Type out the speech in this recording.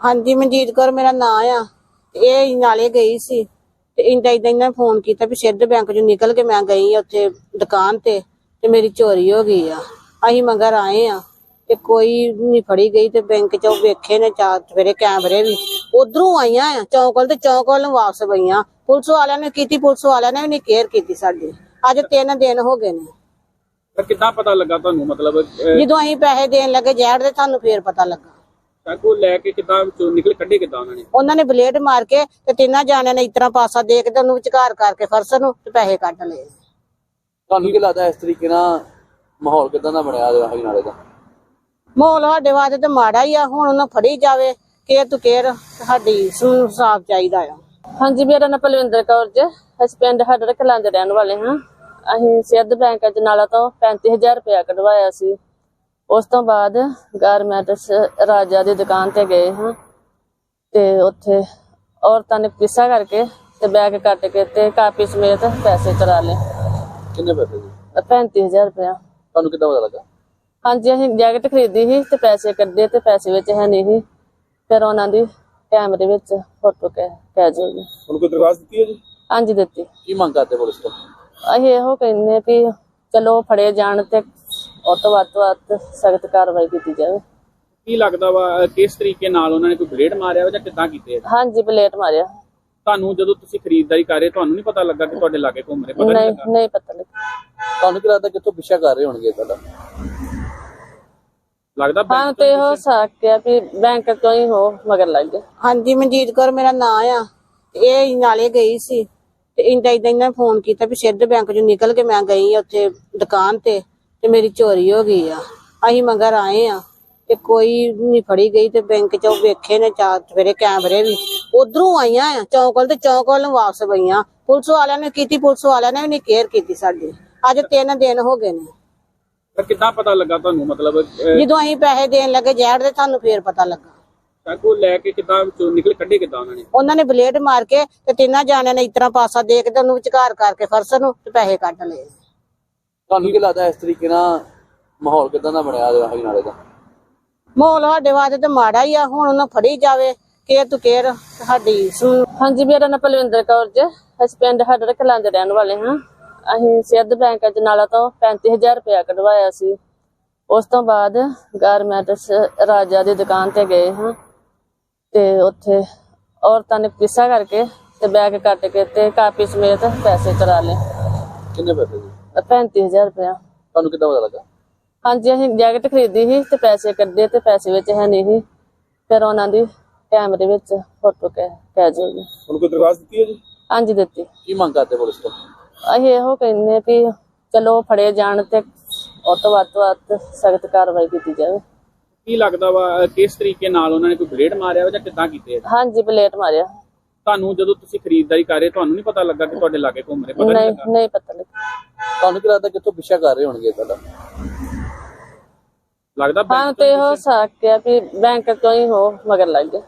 ਹਾਂਜੀ ਮਨਜੀਤ ਕੌਰ ਮੇਰਾ ਨਾਂ ਆ। ਇਹ ਨਾਲੇ ਗਈ ਸੀ। ਤੇ ਇੰਦਾ ਇੰਦਾ ਇਹਨਾਂ ਫੋਨ ਕੀਤਾ ਵੀ ਸਿੱਧ ਬੈਂਕ ਚੋਂ ਨਿਕਲ ਕੇ ਮੈਂ ਗਈ ਆ ਉੱਥੇ ਦੁਕਾਨ ਤੇ ਤੇ ਮੇਰੀ ਚੋਰੀ ਹੋ ਗਈ ਆ। ਅਸੀਂ ਮਗਰ ਆਏ ਆ ਤੇ ਕੋਈ ਨਹੀਂ ਫੜੀ ਗਈ ਤੇ ਬੈਂਕ ਚੋਂ ਵੇਖੇ ਨੇ ਚਾਰ ਸਵੇਰੇ ਕੈਮਰੇ ਵੀ। ਉਧਰੋਂ ਆਈਆਂ ਆ ਚੌਂਕ ਵੱਲ ਤੇ ਚੌਂਕ ਵੱਲ ਨੂੰ ਵਾਪਸ ਗਈਆਂ ਪੁਲਿਸ ਵਾਲਿਆਂ ਨੇ ਕੀਤੀ ਪੁਲਿਸ ਵਾਲਿਆਂ ਨੇ ਵੀ ਨਹੀਂ ਕੇਅਰ ਕੀਤੀ ਸਾਡੀ। ਅੱਜ ਤਿੰਨ ਦਿਨ ਹੋ ਗਏ ਨੇ। ਤਾਂ ਕਿੱਦਾਂ ਪਤਾ ਲੱਗਾ ਤੁਹਾਨੂੰ? ਮਤਲਬ ਅਹ, ਜਦੋਂ ਅਸੀਂ ਪੈਸੇ ਦੇਣ ਲੱਗੇ ਜੈੜ ਦੇ ਤੁਹਾਨੂੰ ਫੇਰ ਪਤਾ ਲੱਗਾ। ਚਾਕੂ ਲੈ ਕੇ ਕਿੱਦਾਂ ਵਿੱਚੋਂ ਨਿਕਲ ਕੱਢੇ ਕਿੱਦਾਂ ਉਹਨਾਂ ਨੇ? ਉਹਨਾਂ ਨੇ ਬਲੇਡ ਮਾਰ ਕੇ ਤੇ ਤਿੰਨਾਂ ਜਾਣਿਆਂ ਨੇ ਇਤਨਾ ਪਾਸਾ ਦੇ ਕੇ ਤੇ ਉਹਨੂੰ ਵਿਚਕਾਰ ਕਰਕੇ ਫਰਸ ਨੂੰ ਤੇ ਪੈਸੇ ਕੱਢ ਲਏ। ਤੁਹਾਨੂੰ ਕੀ ਲੱਗਦਾ ਇਸ ਤਰੀਕੇ ਨਾਲ ਮਾਹੌਲ ਕਿਦਾਂ ਦਾ ਬਣਿਆ ਰਾਹੀ ਨਾਲੇ ਦਾ? ਮਾਹੌਲ ਸਾਡੇ ਵਾਸਤੇ ਤੇ ਮਾੜਾ ਹੀ ਆ ਹੁਣ ਉਹਨੂੰ ਫੜੀ ਜਾਵੇ ਕੇਅਰ ਟੂ ਕੇਅਰ ਸਾਡੀ ਨੂੰ ਸਾਫ਼ ਚਾਹੀਦਾ ਆ। ਹਾਂਜੀ ਮੇਰਾ ਨਾਮ ਪਲਵਿੰਦਰ ਕੌਰ ਜੀ ਅਸੀਂ ਪਿੰਡ ਹੱਡੜ ਕਲਾਂ ਦੇ ਰਹਿਣ ਵਾਲੇ ਹਾਂ। ਅਸੀਂ ਸਿੱਧ ਬੈਂਕ ਚ ਨਾਲਾ ਤੋਂ 35000 ਰੁਪਇਆ ਕਢਵਾਇਆ ਸੀ। ਉਸ ਤੋਂ ਬਾਅਦ ਗਾਰਮੈਂਟਸ ਰਾਜਾ ਦੀ ਦੁਕਾਨ ਤੇ ਗਏ ਹਾਂ ਤੇ ਉੱਥੇ ਔਰਤਾਂ ਨੇ ਪਿੱਛਾ ਕਰਕੇ ਤੇ ਬੈਗ ਕੱਟ ਕੇ ਤੇ ਕਾਪੀ ਸਮੇਤ ਪੈਸੇ ਚੁਰਾ ਲਏ। ਕਿੰਨੇ ਪੈਸੇ ਜੀ? 35000 ਰੁਪਇਆ। ਤੁਹਾਨੂੰ ਕਿੱਦਾਂ ਪਤਾ ਲੱਗਾ? ਹਾਂਜੀ ਅਸੀਂ ਜੈਕਟ ਖਰੀਦੀ ਸੀ ਤੇ ਪੈਸੇ ਕੱਢੇ ਤੇ ਪੈਸੇ ਵਿੱਚ ਹੈ ਨਹੀਂ ਸੀ। ਫਿਰ ਉਹਨਾਂ ਦੀ ਕੈਮਰੇ ਵਿੱਚ ਫੋਟੋ ਕੈ ਕੈ ਜਾਏਗੀ ਹੁਣ ਕੋਈ ਦਰਖਾਸਤ ਦਿੱਤੀ ਹੈ ਜੀ? ਹਾਂਜੀ ਦਿੱਤੀ। ਕੀ ਮੰਗ ਕਰਦੇ ਪੁਲਿਸ ਤੋਂ? ਅਸੀਂ ਇਹੋ ਕਹਿੰਦੇ ਵੀ ਚਲੋ ਫੜੇ ਜਾਣ ਤੇ ਉਹ ਤੋਂ ਵੱਧ ਤੋਂ ਵੱਧ ਸਖਤ ਕਾਰਵਾਈ ਕੀਤੀ ਜਾਵੇ। ਕੀ ਲੱਗਦਾ ਵਾ ਕਿਸ ਤਰੀਕੇ ਨਾਲ ਉਹਨਾਂ ਨੇ ਕੋਈ ਬਲੇਡ ਮਾਰਿਆ ਵਾ ਜਾਂ ਕਿੱਦਾਂ ਕੀਤੇ ਆ? ਹਾਂਜੀ ਪਲੇਟ ਮਾਰਿਆ। ਤੁਹਾਨੂੰ ਜਦੋਂ ਤੁਸੀਂ ਖਰੀਦਦਾਰੀ ਕਰ ਰਹੇ ਤੁਹਾਨੂੰ ਨਹੀਂ ਪਤਾ ਲੱਗਾ ਕਿ ਤੁਹਾਡੇ ਲਾਗੇ ਘੁੰਮ ਰਹੇ ਪਤਾ ਨਹੀਂ ਨਹੀਂ ਲੱਗਾ? ਨਹੀਂ ਪਤਾ ਲੱਗਾ। ਤੁਹਾਨੂੰ ਕੀ ਲੱਗਦਾ ਕਿੱਥੋਂ ਪਿੱਛਾ ਕਰ ਰਹੇ ਹੋਣਗੇ ਤੁਹਾਡਾ ਲੱਗਦਾ ਹਾਂ ਬੈਂਕ ਤੇ ਹੋ ਸਕਿਆ ਵੀ ਬੈਂਕ ਤੋਂ ਹੀ ਹੋ ਮਗਰ ਲੱਗ ਗਏ। ਹਾਂਜੀ ਮਨਜੀਤ ਕੌਰ ਮੇਰਾ ਨਾਂ ਆ। ਤੇ ਇਹ ਨਾਲੇ ਗਈ ਸੀ। ਤੇ ਇੰਦਾ ਇੰਦਾ ਇਹਨਾਂ ਫੋਨ ਕੀਤਾ ਵੀ ਸਿੱਧ ਬੈਂਕ ਚੋਂ ਨਿਕਲ ਕੇ ਮੈਂ ਗਈ ਆ ਉੱਥੇ ਦੁਕਾਨ ਤੇ। ਤੇ ਮੇਰੀ ਚੋਰੀ ਹੋ ਗਈ ਆ। ਅਸੀਂ ਮਗਰ ਆਏ ਆ ਤੇ ਕੋਈ ਨਹੀਂ ਫੜੀ ਗਈ ਤੇ ਬੈਂਕ ਚੋਂ ਵੇਖੇ ਨੇ ਚਾਰ ਸਵੇਰੇ ਕੈਮਰੇ ਵੀ। ਉਧਰੋਂ ਆਈਆਂ ਆ ਚੌਂਕ ਵੱਲ ਤੇ ਚੌਂਕ ਵੱਲ ਨੂੰ ਵਾਪਸ ਗਈਆਂ ਪੁਲਿਸ ਵਾਲਿਆਂ ਨੇ ਕੀਤੀ ਪੁਲਿਸ ਵਾਲਿਆਂ ਨੇ ਵੀ ਨਹੀਂ ਕੇਅਰ ਕੀਤੀ ਸਾਡੀ। ਅੱਜ ਤਿੰਨ ਦਿਨ ਹੋ ਗਏ ਨੇ। ਤਾਂ ਕਿੱਦਾਂ ਪਤਾ ਲੱਗਾ ਤੁਹਾਨੂੰ? ਮਤਲਬ ਅਹ, ਜਦੋਂ ਅਸੀਂ ਪੈਸੇ ਦੇਣ ਲੱਗੇ ਜੈੜ ਦੇ ਤੁਹਾਨੂੰ ਫੇਰ ਪਤਾ ਲੱਗਾ। ਚਾਕੂ ਲੈ ਕੇ ਕਿੱਦਾਂ ਵਿੱਚੋਂ ਨਿਕਲ ਕੱਢੇ ਕਿੱਦਾਂ ਉਹਨਾਂ ਨੇ? ਉਹਨਾਂ ਨੇ ਬਲੇਡ ਮਾਰ ਕੇ ਤੇ ਤਿੰਨਾਂ ਜਾਣਿਆਂ ਨੇ ਇਤਨਾ ਪਾਸਾ ਦੇ ਕੇ ਤੇ ਉਹਨੂੰ ਵਿਚਕਾਰ ਕਰਕੇ ਫਰਸ ਨੂੰ ਤੇ ਪੈਸੇ ਕੱਢ ਲਏ। ਤੁਹਾਨੂੰ ਕੀ ਲੱਗਦਾ ਇਸ ਤਰੀਕੇ ਨਾਲ ਮਾਹੌਲ ਕਿਦਾਂ ਦਾ ਬਣਿਆ ਰਾਹੀ ਨਾਲੇ ਦਾ? ਮਾਹੌਲ ਸਾਡੇ ਵਾਸਤੇ ਤੇ ਮਾੜਾ ਹੀ ਆ ਹੁਣ ਉਹਨੂੰ ਫੜੀ ਜਾਵੇ ਕੇਅਰ ਟੂ ਕੇਅਰ ਸਾਡੀ ਹਾਂਜੀ ਮੇਰਾ ਨਾਮ ਪਲਵਿੰਦਰ ਕੌਰ ਜੀ ਅਸੀਂ ਪਿੰਡ ਹੱਡੜ ਕਲਾਂ ਦੇ ਰਹਿਣ ਵਾਲੇ ਹਾਂ। ਅਸੀਂ ਸਿੱਧ ਬੈਂਕ ਚ ਨਾਲਾ ਤੋਂ 35000 ਰੁਪਇਆ ਕਢਵਾਇਆ ਸੀ। ਉਸ ਤੋਂ ਬਾਅਦ ਗਾਰਮੈਂਟਸ ਰਾਜਾ ਦੀ ਦੁਕਾਨ ਤੇ ਗਏ ਹਾਂ। ਤੇ ਉੱਥੇ ਔਰਤਾਂ ਨੇ ਪਿੱਛਾ ਕਰਕੇ ਤੇ ਬੈਗ ਕੱਟ ਕੇ ਤੇ ਕਾਪੀ ਸਮੇਤ ਪੈਸੇ ਚੁਰਾ ਲਏ। ਕਿੰਨੇ ਪੈਸੇ 35000 ਰੁਪਇਆ। ਤੁਹਾਨੂੰ ਕਿੱਦਾਂ ਪਤਾ ਲੱਗਾ? ਹਾਂਜੀ ਅਸੀਂ ਜੈਕਟ ਖਰੀਦੀ ਸੀ ਤੇ ਪੈਸੇ ਕੱਢੇ ਤੇ ਪੈਸੇ ਵਿੱਚ ਹੈ ਨਹੀਂ ਸੀ। ਫਿਰ ਉਹਨਾਂ ਦੀ ਕੈਮਰੇ ਵਿੱਚ ਫੋਟੋ ਕੈ ਕੈ ਜਾਏਗੀ ਹੁਣ ਕੋਈ ਦਰਖਾਸਤ ਦਿੱਤੀ ਹੈ ਜੀ? ਹਾਂਜੀ ਦਿੱਤੀ। ਕੀ ਮੰਗ ਕਰਦੇ ਪੁਲਿਸ ਤੋਂ? ਅਸੀਂ ਇਹੋ ਕਹਿੰਦੇ ਵੀ ਚਲੋ ਫੜੇ ਜਾਣ ਤੇ ਉਹ ਤੋਂ ਵੱਧ ਤੋਂ ਵੱਧ ਸਖਤ ਕਾਰਵਾਈ ਕੀਤੀ ਜਾਵੇ। ਕੀ ਲੱਗਦਾ ਵਾ ਕਿਸ ਤਰੀਕੇ ਨਾਲ ਉਹਨਾਂ ਨੇ ਕੋਈ ਬਲੇਡ ਮਾਰਿਆ ਵਾ ਜਾਂ ਕਿੱਦਾਂ ਕੀਤੇ ਆ? ਹਾਂਜੀ ਪਲੇਟ ਮਾਰਿਆ। ਤੁਹਾਨੂੰ ਜਦੋਂ ਤੁਸੀਂ ਖਰੀਦਦਾਰੀ ਕਰ ਰਹੇ ਤੁਹਾਨੂੰ ਨਹੀਂ ਪਤਾ ਲੱਗਾ ਕਿ ਤੁਹਾਡੇ ਲਾਗੇ ਘੁੰਮ ਰਹੇ ਪਤਾ ਨਹੀਂ ਨਹੀਂ ਲੱਗਾ। ਨਹੀਂ ਪਤਾ ਲੱਗਾ। ਤੁਹਾਨੂੰ ਕੀ ਲੱਗਦਾ ਕਿੱਥੋਂ ਪਿੱਛਾ ਕਰ ਰਹੇ ਹੋਣਗੇ ਤੁਹਾਡਾ ਲੱਗਦਾ ਹਾਂ ਬੈਂਕ ਤੇ ਹੋ ਸਕਿਆ ਵੀ ਬੈਂਕ ਤੋਂ ਹੀ ਹੋ ਮਗਰ ਲੱਗ ਗਏ